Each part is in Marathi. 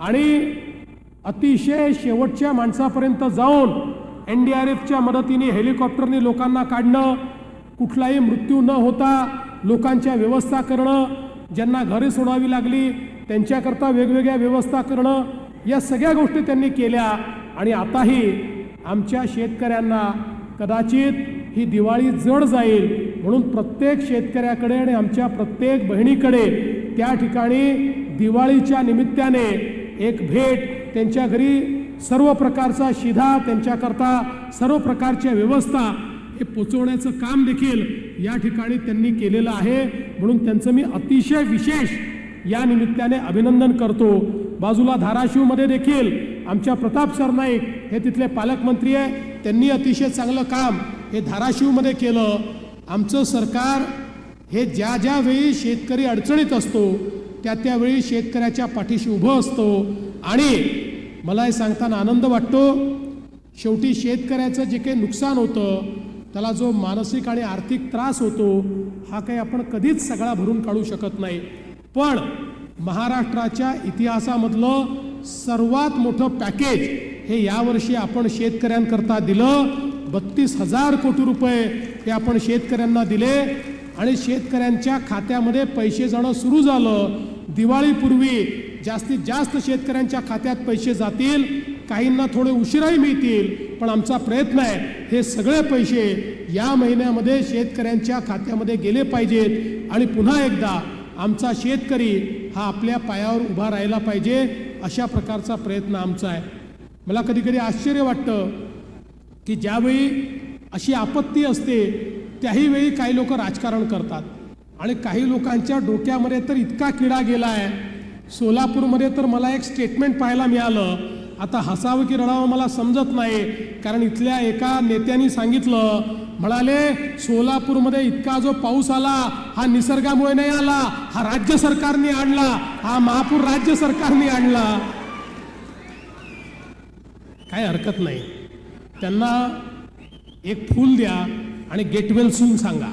आणि अतिशय शेवटच्या माणसापर्यंत जाऊन एन डी आर एफच्या मदतीने हेलिकॉप्टरने लोकांना काढणं कुठलाही मृत्यू न होता लोकांच्या व्यवस्था करणं ज्यांना घरे सोडावी लागली त्यांच्याकरता वेगवेगळ्या व्यवस्था करणं या सगळ्या गोष्टी त्यांनी केल्या. आणि आताही आमच्या शेतकऱ्यांना कदाचित ही दिवाळी जड जाईल म्हणून प्रत्येक शेतकऱ्याकडे आणि आमच्या प्रत्येक बहिणीकडे त्या ठिकाणी दिवाळीच्या निमित्ताने एक भेट त्यांच्या घरी सर्व प्रकारचा शिधा त्यांच्याकरता सर्व प्रकारच्या व्यवस्था हे पोचवण्याचं काम देखील या ठिकाणी त्यांनी केलेलं आहे. म्हणून त्यांचं मी अतिशय विशेष या निमित्ताने अभिनंदन करतो. बाजूला धाराशिवमध्ये देखील आमच्या प्रताप सरनाईक हे तिथले पालकमंत्री आहे. त्यांनी अतिशय चांगलं काम हे धाराशिवमध्ये केलं. आमचं सरकार हे ज्या ज्या वेळी शेतकरी अडचणीत असतो त्या त्यावेळी शेतकऱ्याच्या पाठीशी उभं असतो. आणि मला हे सांगताना आनंद वाटतो शेवटी शेतकऱ्याचं जे काही नुकसान होतं त्याला जो मानसिक आणि आर्थिक त्रास होतो हा काही आपण कधीच सगळा भरून काढू शकत नाही. पण महाराष्ट्राच्या इतिहासामधलं सर्वात मोठं पॅकेज हे यावर्षी आपण शेतकऱ्यांकरता दिलं. बत्तीस हजार कोटी रुपये हे आपण शेतकऱ्यांना दिले आणि शेतकऱ्यांच्या खात्यामध्ये पैसे जाणं सुरू झालं. दिवाळीपूर्वी जास्तीत जास्त शेतकऱ्यांच्या खात्यात पैसे जातील काहींना थोडे उशिराही मिळतील पण आमचा प्रयत्न आहे हे सगळे पैसे या महिन्यामध्ये शेतकऱ्यांच्या खात्यामध्ये गेले पाहिजेत. आणि पुन्हा एकदा आमचा शेतकरी हा आपल्या पायावर उभा राहिला पाहिजे अशा प्रकारचा प्रयत्न आमचा आहे. मला कधी कधी आश्चर्य वाटतं की ज्यावेळी अशी आपत्ती असते त्याही वेळी काही लोक राजकारण करतात. आणि काही लोकांच्या डोक्यामध्ये तर इतका किडा गेला आहे सोलापूरमध्ये तर मला एक स्टेटमेंट पाहायला मिळालं. आता हसावं की रडावं मला समजत नाही. कारण इथल्या एका नेत्यांनी सांगितलं म्हणाले सोलापूरमध्ये इतका जो पाऊस आला हा निसर्गामुळे नाही आला हा राज्य सरकारने आणला हा महापूर राज्य सरकारने आणला. काही हरकत नाही. त्यांना एक फूल द्या आणि गेटवेल सून सांगा.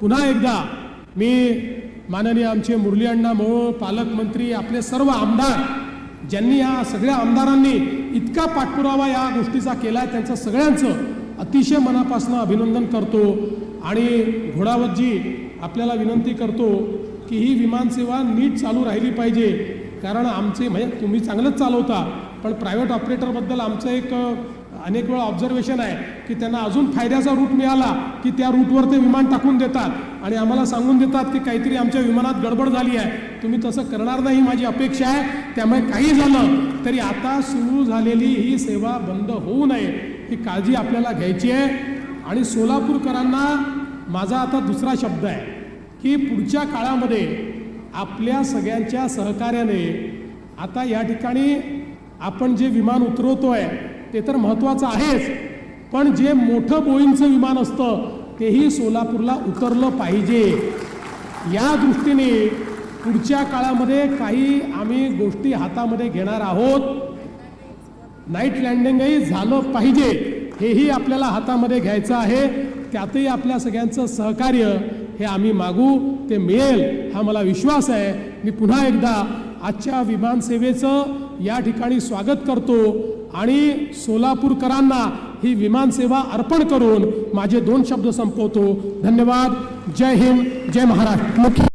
पुन्हा एकदा मी माननीय आमचे मुरली अण्णा मोहोळ पालकमंत्री आपले सर्व आमदार ज्यांनी या सगळ्या आमदारांनी इतका पाठपुरावा या गोष्टीचा केला आहे त्यांचं सगळ्यांचं अतिशय मनापासून अभिनंदन करतो. आणि घोडावतजी आपल्याला विनंती करतो की ही विमानसेवा नीट चालू राहिली पाहिजे. कारण आमचे म्हणजे तुम्ही चांगलंच चालवता पण प्रायव्हेट ऑपरेटरबद्दल आमचं एक अनेक वेळा ऑब्झर्वेशन आहे की त्यांना अजून फायद्याचा रूट मिळाला की त्या रूटवर ते विमान टाकून देतात. आणि आम्हाला सांगून देतात की काहीतरी आमच्या विमानात गडबड झाली आहे. तुम्ही तसं करणार नाही माझी अपेक्षा आहे. त्यामुळे काही झालं तरी आता सुरू झालेली ही सेवा बंद होऊ नये ही काळजी आपल्याला घ्यायची आहे. आणि सोलापूरकरांना माझा आता दुसरा शब्द आहे की पुढच्या काळामध्ये आपल्या सगळ्यांच्या सहकार्याने आता या ठिकाणी आपण जे विमान उतरवतो आहे ते तर महत्त्वाचं आहेच. पण जे मोठं बोईंगचं विमान असतं तेही सोलापूरला उतरलं पाहिजे. या दृष्टीने पुढच्या काळामध्ये काही आम्ही गोष्टी हातामध्ये घेणार आहोत. नाईट लँडिंगही झालं पाहिजे हेही आपल्याला हातामध्ये घ्यायचं आहे. त्यातही आपल्या सगळ्यांचं सहकार्य हे आम्ही मागू ते मिळेल हा मला विश्वास आहे. मी पुन्हा एकदा आजच्या विमानसेवेचं या ठिकाणी स्वागत करतो. आणि सोलापूरकरांना ही विमानसेवा अर्पण करून माझे दोन शब्द संपवतो. धन्यवाद. जय हिंद. जय महाराष्ट्र. मुख्य